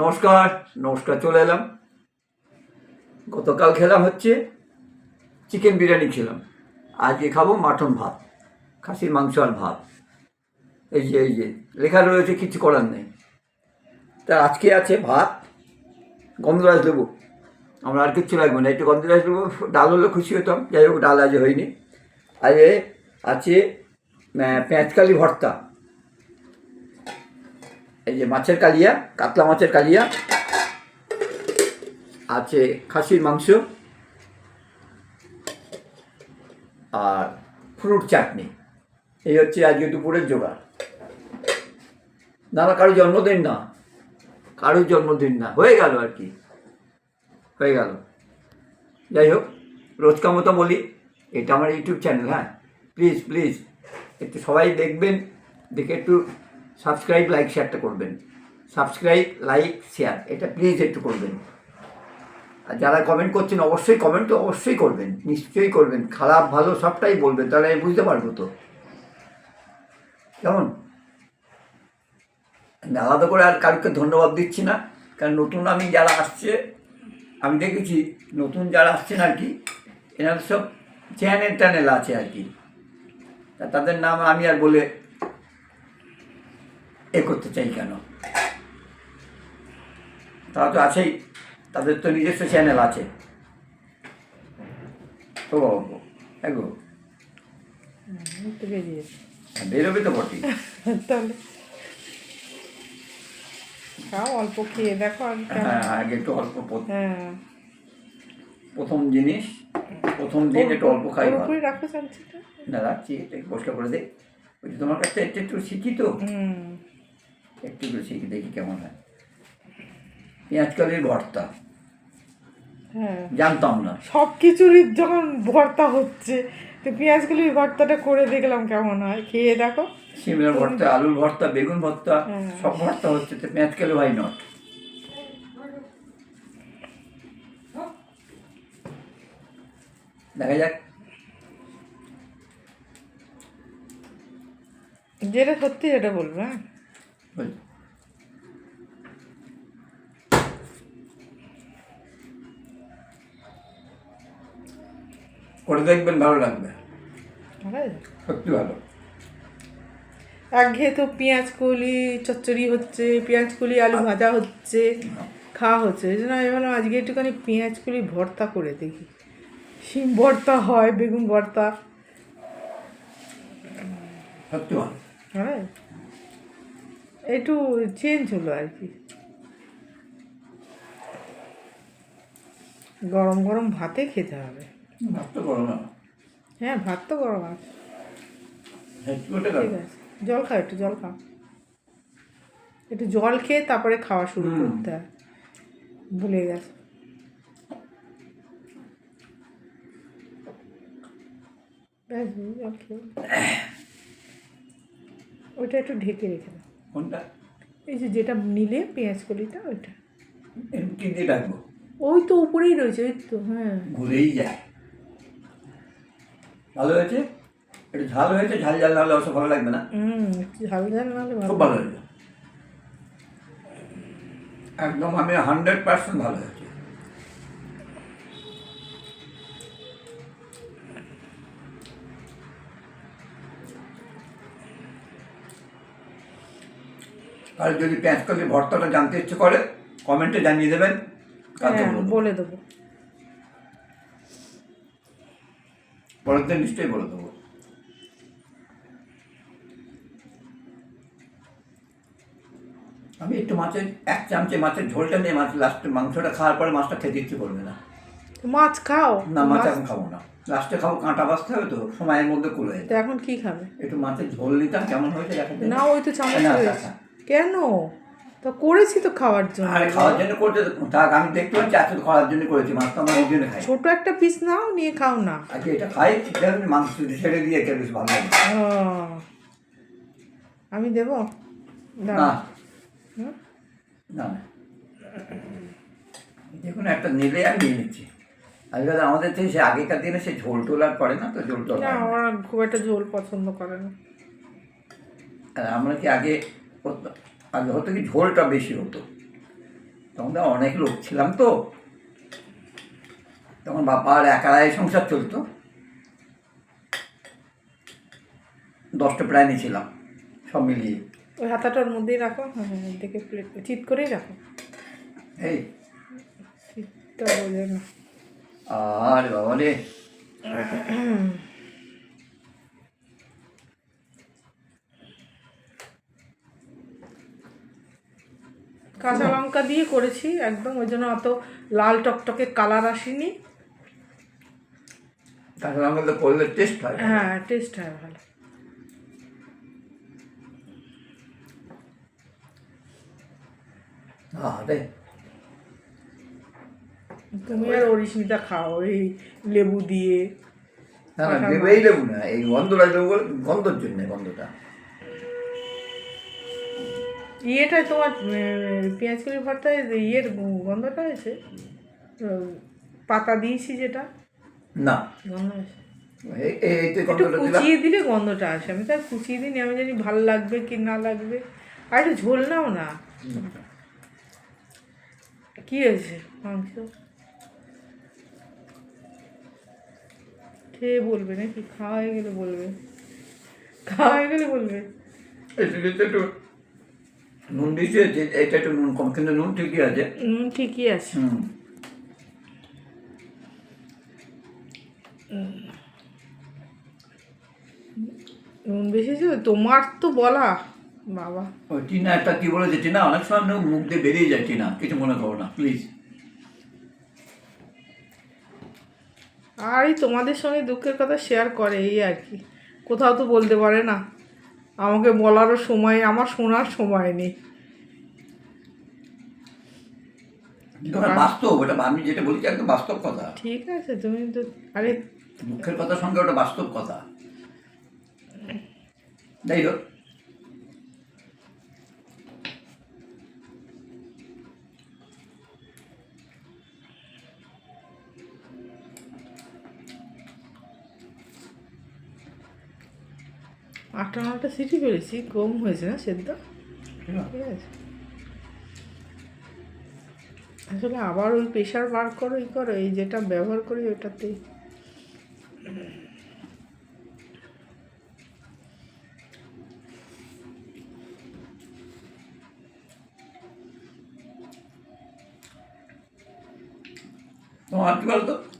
নমস্কার নমস্কার, চলে এলাম। গতকাল খেলাম হচ্ছে চিকেন বিরিয়ানি খেলাম। আজকে খাব মাটন ভাত, খাসির মাংস আর ভাত। এই যে এই যে, লেখা রয়েছে, কিছু করার নেই। তা আজকে আছে ভাত, গন্ধরাজ দেবো। আমরা আর কিচ্ছু লাগবে না, একটু গন্ধরাজ দেবো, ডাল হলে খুশি হতাম। যাই হোক, ডাল আজ হয়নি। আজ আছে পেঁয়াজকালি ভর্তা। এই যে মাছের কালিয়া, কাতলা মাছের কালিয়া, আছে খাসির মাংস আর ফ্রুট চাটনি। এই হচ্ছে আজকে দুপুরের জোগাড়। না না, কারও জন্মদিন না। কারোর জন্মদিন না। হয়ে গেল আর কি। হয়ে গেল। যাই হোক, রোজকার মতো বলি, এটা আমার ইউটিউব চ্যানেল হ্যাঁ? প্লিজ প্লিজ, একটু সবাই দেখবেন, দেখে একটু সাবস্ক্রাইব, লাইক, শেয়ারটা করবেন। সাবস্ক্রাইব, লাইক, শেয়ার, এটা প্লিজ একটু করবেন। আর যারা কমেন্ট করছেন, অবশ্যই কমেন্ট তো অবশ্যই করবেন। নিশ্চয়ই করবেন। খারাপ, ভালো, সবটাই বলবেন, তাহলে আমি বুঝতে পারব তো। কেমন? আলাদা করে আর কাউকে ধন্যবাদ দিচ্ছি না, কারণ নতুন আমি যারা আসছে, আমি দেখেছি নতুন যারা আসছেন আর কি এনার সব চ্যানেল ট্যানেল আছে আর কি। তাদের নাম আমি আর বলে এ করতে চাই কেন? তারা তো আছেই। তাদের তো নিজস্ব চ্যানেল আছে। ও বাবা এগো বেরোবে তো বটেই। তাহলে খাও অল্প খেয়ে দেখো হ্যাঁ আগে একটু অল্প হ্যাঁ। প্রথম জিনিস প্রথম দিন একটু অল্প খাই রাখো না রাখছি এটা পরিষ্কার করে দে। ওই যে তোমার কাছে একটু একটু শিখি তো। হুম। একটু শিখি দেখি কেমন হয়। পেঁয়াজ কালির ভর্তা। হ্যাঁ। জানতাম না। সব কিছুরই যখন ভর্তা হচ্ছে তো পেঁয়াজগুলির ভর্তাটা করে দেখলাম কেমন হয়। খেয়ে দেখো। সিমলার ভর্তা আলুর ভর্তা বেগুন ভর্তা হ্যাঁ। সব ভর্তা হচ্ছে তো পেঁয়াজ কালি ভাই নট দেখা যাক। যেটা সত্যি যেটা বলব হ্যাঁ। বুঝলি? করে দেখবেন ভালো লাগবে। সত্যি ভালো। একঘেয়ে তো পেঁয়াজ কলি চচ্চড়ি হচ্ছে পেঁয়াজ কলি আলু ভাজা হচ্ছে খাওয়া হচ্ছে। এই জন্য আমি ভাবলাম আজকে একটুখানি পেঁয়াজ কলি ভর্তা করে দেখি। শিম ভর্তা হয় বেগুন ভর্তা। সত্যি ভালো। হ্যাঁ একটু চেঞ্জ হলো আর কি। গরম গরম ভাতে খেতে হবে। ভাত তো করো হ্যাঁ ভাত তো গরম আছে। ঠিক আছে। জল খাও একটু জল খাও। একটু জল খেয়ে তারপরে খাওয়া শুরু করতে হয়। ভুলে গেছে। ব্যাস, জল খেয়ে। ওইটা একটু ঢেকে রেখে দাও। কোনটা? এই যে যেটা নিলে পেঁয়াজ কলিটা ওইটা। কি দিয়ে রাখব? ওই তো উপরেই রয়েছে ওই তো হ্যাঁ। ঘুরেই যায়। ভালো হয়েছে? একটু ঝাল হয়েছে ঝাল ঝাল না হলে অবশ্য ভালো লাগবে না। হুম ঝাল ঝাল নাহলে খুব ভালো ভালো হয়েছে। একদম আমি হান্ড্রেড পার্সেন্ট ভালো হয়েছে। আর যদি পেঁয়াজ কলি ভর্তাটা জানতে ইচ্ছে করে কমেন্টে জানিয়ে দেবেন হ্যাঁ বলে দেবো। পরের দিন নিশ্চয়ই বলে দেবো। আমি একটু মাছের এক চামচে মাছের ঝোলটা নিয়ে মাছ লাস্টে মাংসটা খাওয়ার পরে মাছটা খেতে ইচ্ছে করবে না। মাছ খাও? না মাছ এখন খাব না। লাস্টে খাব কাঁটা বাঁচতে হবে তো সময়ের মধ্যে কুলে। এখন কি খাবে? একটু মাছের ঝোল নিতাম কেমন হয়েছে না ওই তো চামচ। কেন? তো করেছি তো খাওয়ার জন্য। আরে খাওয়ার জন্য করতে থাক আমি দেখতে পাচ্ছি এত খাওয়ার জন্য করেছি মাছ তো আমার ওই জন্য খাই ছোট একটা পিস নাও নিয়ে খাও না। আজকে এটা খাই দেখুন মাংস ছেড়ে দিয়ে খেতে বেশ ভালো লাগে। আমি দেব? না। না। দেখুন একটা নিলে আর নিয়ে নিচ্ছি। আজকাল আমাদের থেকে সে আগেকার দিনে সে ঝোল টোল আর করে না তো ঝোল টোল না। ওরা খুব একটা ঝোল পছন্দ করে না। আর আমরা কি আগে আগে হতো কি ঝোলটা বেশি হতো তখন অনেক লোক ছিলাম তো। তখন বাবার একারাই সংসার চলতো। দশটা প্রাণী ছিলাম সব মিলিয়ে। ওই হাতাটার মধ্যেই রাখো হ্যাঁ হ্যাঁ, দেখে প্লেট চিট করেই রাখো। এই। চিটটা বোঝে না। আর বাবা রে। কাঁচা লঙ্কা দিয়ে করেছি একদম ওই জন্য অত লাল টকটকে কালার আসেনি। তাছাড়া আমাদের তো করলে টেস্ট হয়। হ্যাঁ টেস্ট হয় ভালো। আরে তুমি আর অরিস্মিতা খাও এই লেবু দিয়ে। না না ভেবেই লেবু না এই গন্ধটা গন্ধর জন্য গন্ধটা। ইয়েটা তোমার পেঁয়াজ কলি ভর্তায় ইয়ের গন্ধটা হয়েছে পাতা দিয়েছি যেটা। না। গন্ধ তো একটু কুচিয়ে দিলে গন্ধটা আসে। আমি তার কুচিয়ে দিইনি আমি জানি ভালো লাগবে কি না লাগবে। আর একটু ঝোল নাও না। কি হয়েছে? মাংস? খেয়ে বলবে নাকি? খাওয়া হয়ে গেলে বলবে। খাওয়া হয়ে গেলে বলবে। একটু একটু একটু নুন এটা একটু নুন কম কিন্তু নুন ঠিকই আছে। নুন ঠিকই আছে। হুম। নুন বেশি ছিল তোমার তো বলা। বাবা। ওই টিনা একটা কি বলেছে টিনা অনেক সময় মুখ দিয়ে বেরিয়ে যায় টিনা কিছু মনে করো না প্লিজ আর তোমাদের সঙ্গে দুঃখের কথা শেয়ার করে এই আর কি। কোথাও তো বলতে পারে না। আমাকে বলারও সময় আমার শোনার সময় নেই। বাস্তব ওটা আমি যেটা বলছি একদম বাস্তব কথা। ঠিক আছে তুমি তো আরে দুঃখের কথার সঙ্গে ওটা বাস্তব কথা। যাই হোক। আটটা নটা সিটি পেরেছি কম হয়েছে না সেদ্ধ? ঠিক আছে? আসলে আবার ওই প্রেশার বার করো ই করো এই যেটা ব্যবহার করি ওটাতে তোমার কি বলতো? কি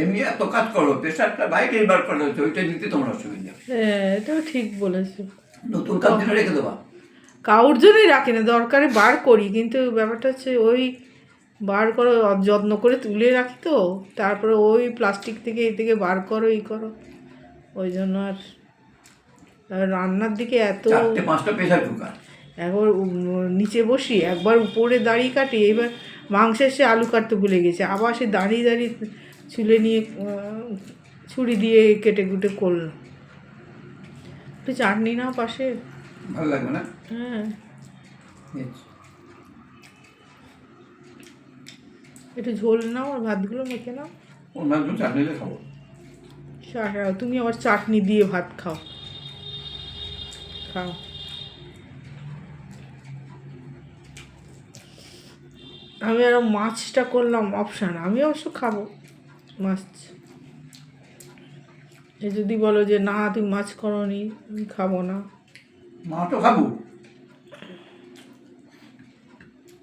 এমনি এত কাজ করো প্রেশারটা বাইরে বার করা হচ্ছে ওইটা নিতে তোমার অসুবিধা। হ্যাঁ এটাও ঠিক বলেছ। নতুন কাজ দিনে রেখে দেবা। কাউর জন্যই রাখি না দরকারে বার করি কিন্তু ব্যাপারটা হচ্ছে ওই বার করো যত্ন করে তুলে রাখি তো তারপরে ওই প্লাস্টিক থেকে এই থেকে বার করো এই করো। ওই জন্য আর রান্নার দিকে এত পাঁচটা প্রেশার কুকার একবার নিচে বসি একবার উপরে দাঁড়িয়ে কাটি এবার মাংসের সে আলু কাটতে ভুলে গেছে আবার সে দাঁড়িয়ে দাঁড়িয়ে চুলে নিয়ে ছুরি দিয়ে কেটে কুটে করল। একটু চাটনি না পাশে। ভালো লাগবে না? হ্যাঁ। একটু ঝোল নাও আর ভাতগুলো মেখে নাও। একজন খাব। তুমি আবার চাটনি দিয়ে ভাত খাও। খাও। আমি আরও মাছটা করলাম অপশান। আমি অবশ্য খাব। মাছ এ যদি বলো যে না তুমি মাছ করনি আমি খাব না। মা তো খাব।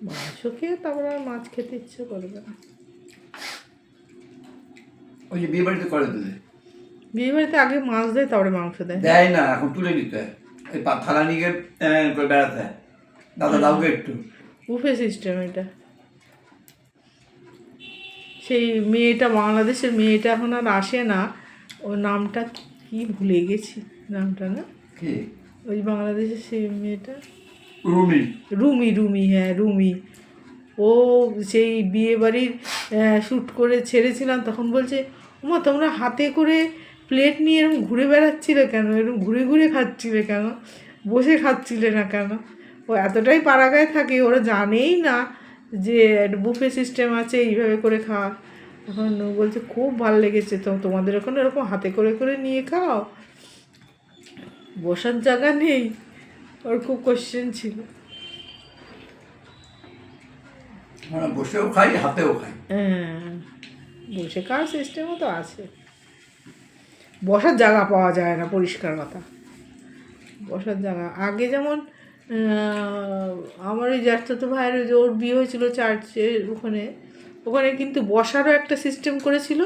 মাছও খেয়ে তারপরে আর মাছ খেতে ইচ্ছে করবে না। ওই যে বিয়ে বাড়িতে করে দিলে বিয়ে বাড়িতে আগে মাছ দেয় তারপরে মাংস দেয়। দেয় না এখন তুলে নিতে হয়। এই থালা নিয়ে বেড়াতে দাদা দাও একটু। বুফে সিস্টেম এটা। সেই মেয়েটা বাংলাদেশের মেয়েটা এখন আর আসে না। ওর নামটা কি ভুলে গেছি নামটা না? ওই বাংলাদেশের সেই মেয়েটা? রুমি। রুমি রুমি হ্যাঁ রুমি। ও সেই বিয়ে বাড়ির শ্যুট করে ছেড়েছিলাম তখন বলছে মা তোমরা হাতে করে প্লেট নিয়ে এরকম ঘুরে বেড়াচ্ছিলে কেন? এরকম ঘুরে ঘুরে খাচ্ছিলে কেন? বসে খাচ্ছিলে না কেন? ও এতটাই পাড়াগায় থাকে ওরা জানেই না যে বুফে সিস্টেম আছে এইভাবে করে খাওয়া। এখন বলছে খুব ভালো লেগেছে তো তোমাদের ওখানে এরকম হাতে করে করে নিয়ে খাও। বসার জায়গা নেই। ওর খুব কোশ্চেন ছিল। বসেও খাই হাতেও খাই। হ্যাঁ বসে খাওয়ার সিস্টেমও তো আছে। বসার জায়গা পাওয়া যায় না পরিষ্কার কথা। বসার জায়গা আগে যেমন আমার ওই জ্যাঠতো ভাইয়ের ওই যে ওর বিয়ে হয়েছিল চার্চে ওখানে। ওখানে কিন্তু বসারও একটা সিস্টেম করেছিল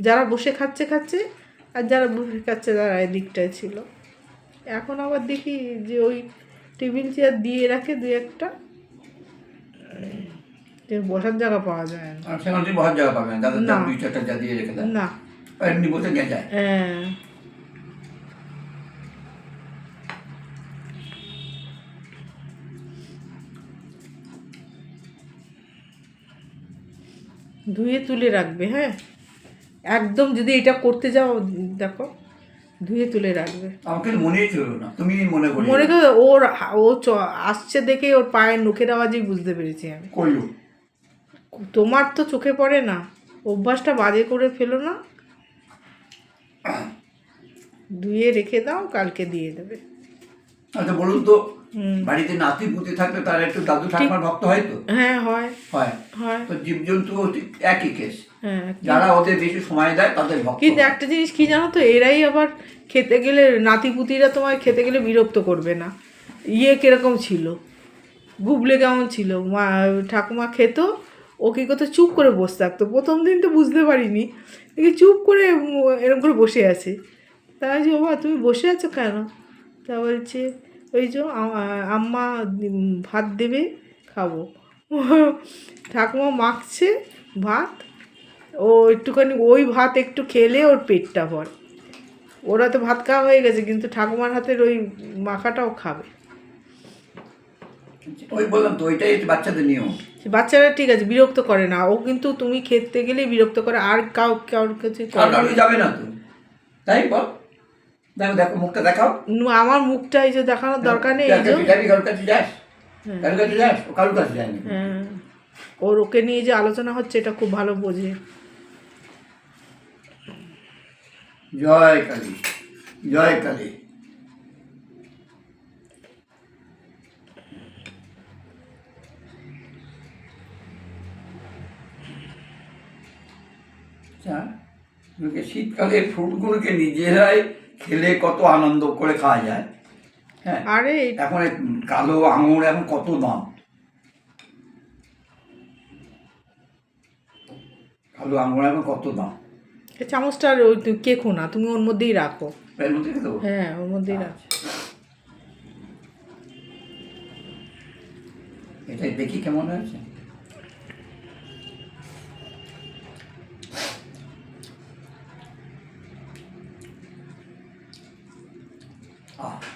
যারা বসে খাচ্ছে খাচ্ছে আর যারা বসে খাচ্ছে তারা এদিকটায় ছিল। এখন আবার দেখি যে ওই টেবিল চেয়ার দিয়ে রাখে দু একটা। বসার জায়গা পাওয়া যায় না। সেখানে বসার জায়গা পাবে না দাদা না। দুই চারটা যা দিয়ে রেখে দেয়। না। এমনি বসে যায়। হ্যাঁ। ধুয়ে তুলে রাখবে হ্যাঁ? একদম যদি এটা করতে যাও দেখো ধুয়ে তুলে রাখবে। আমাকে মনেই ছিল না তুমি মনে করি মনে করো ওর ও চ- আসছে দেখে ওর পায়ের নখের আওয়াজেই বুঝতে পেরেছি আমি। তোমার তো চোখে পড়ে না অভ্যাসটা বাজে করে ফেলো না। ধুয়ে রেখে দাও কালকে দিয়ে দেবে। আচ্ছা বলুন তো বাড়িতে নাতি পুতি থাকলে তারা একটু দাদু ঠাকুমার ভক্ত হয় তো? হ্যাঁ হয়। হয়। তো জীবজন্তু একই কেস হ্যাঁ যারা ওদের বেশি সময় দেয় তাদের ভক্ত কিন্তু একটা জিনিস কি জানো তো? এরাই আবার খেতে গেলে নাতি নাতিপুতিরা তোমায় খেতে গেলে বিরক্ত করবে না। ইয়ে কীরকম ছিল? গুবলে কেমন ছিল? মা ঠাকুমা খেত ও কী করতো? চুপ করে বসে থাকতো। প্রথম দিন তো বুঝতে পারিনি। দেখি চুপ করে এরকম করে বসে আছে। তা আমি বলছি, বাবা তুমি বসে আছো কেন? তা বলছে ওই যে আম্মা ভাত দেবে খাব। ঠাকুমা মাখছে ভাত ও একটুখানি ওই ভাত একটু খেলে ওর পেটটা ভরে। ওরা তো ভাত খাওয়া হয়ে গেছে কিন্তু ঠাকুমার হাতের ওই মাখাটাও খাবে। ওই বললাম তো ওইটাই বাচ্চাদের নিয়ম। বাচ্চারা ঠিক আছে বিরক্ত করে না। ও কিন্তু তুমি খেতে গেলেই বিরক্ত করে আর কাউ কারোর কাছে যাবে না তো। তাই বল। দেখো দেখো মুখটা দেখাও। ন- আমার মুখটা এই যে দেখানোর দরকার নেই এই যে। যাবি যাবি কারোর কাছে যাস। কারোর কাছে যাস ও কারোর কাছে যায়নি। হ্যাঁ। ওর ওকে নিয়ে যে আলোচনা হচ্ছে এটা খুব ভালো বোঝে। জয় কালী জয় কালী। আচ্ছা, শীতকালে ফ্রুটগুলোকে নিজেরাই খেলে কত আনন্দ করে খাওয়া যায়। হ্যাঁ আরে এখন কালো আঙুর এখন কত দাম? কালো আঙুর এখন কত দাম? এই চামচটা আর ওই তুমি কেখো না তুমি ওর মধ্যেই রাখো। হ্যাঁ ওর মধ্যেই রাখো। এটা দেখি কেমন হয়েছে।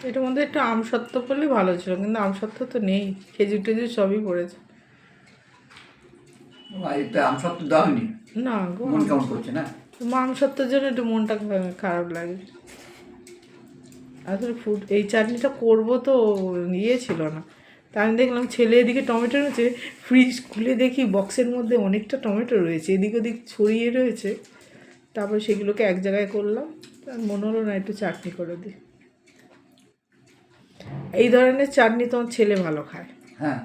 এটার মধ্যে একটু আমসত্ত্ব পড়লে ভালো ছিল কিন্তু আমসত্ত্ব তো নেই খেজুর টেজুর সবই পড়েছে। না গো মন কেমন করছে না? মাংসত্বের জন্য একটু মনটা খারাপ লাগে। আসলে ফুড এই চাটনিটা করব তো ইয়ে ছিল না। তা আমি দেখলাম ছেলে এদিকে টমেটো রয়েছে ফ্রিজ খুলে দেখি বক্সের মধ্যে অনেকটা টমেটো রয়েছে এদিক ওদিক ছড়িয়ে রয়েছে। তারপর সেগুলোকে এক জায়গায় করলাম মনে হলো না একটু চাটনি করে দিই। এই ধরনের চাটনি তোমার ছেলে ভালো খায়। হ্যাঁ।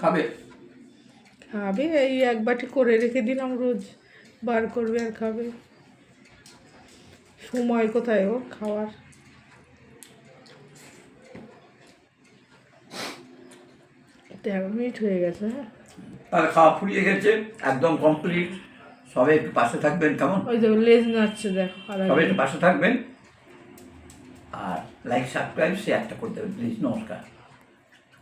খাবে? খাবে এই এক বাটি করে রেখে দিলাম রোজ। বার করবে আর খাবে। সময় কোথায় ও খাওয়ার? তেরো মিনিট হয়ে গেছে হ্যাঁ। তাহলে খাওয়া ফুরিয়ে গেছে একদম কমপ্লিট সবাই একটু পাশে থাকবেন কেমন? ওই দেখো লেজ নাচছে দেখো সবাই একটু পাশে থাকবেন। লাইক সাবস্ক্রাইব শেয়ারটা করে দেবেন প্লিজ নমস্কার।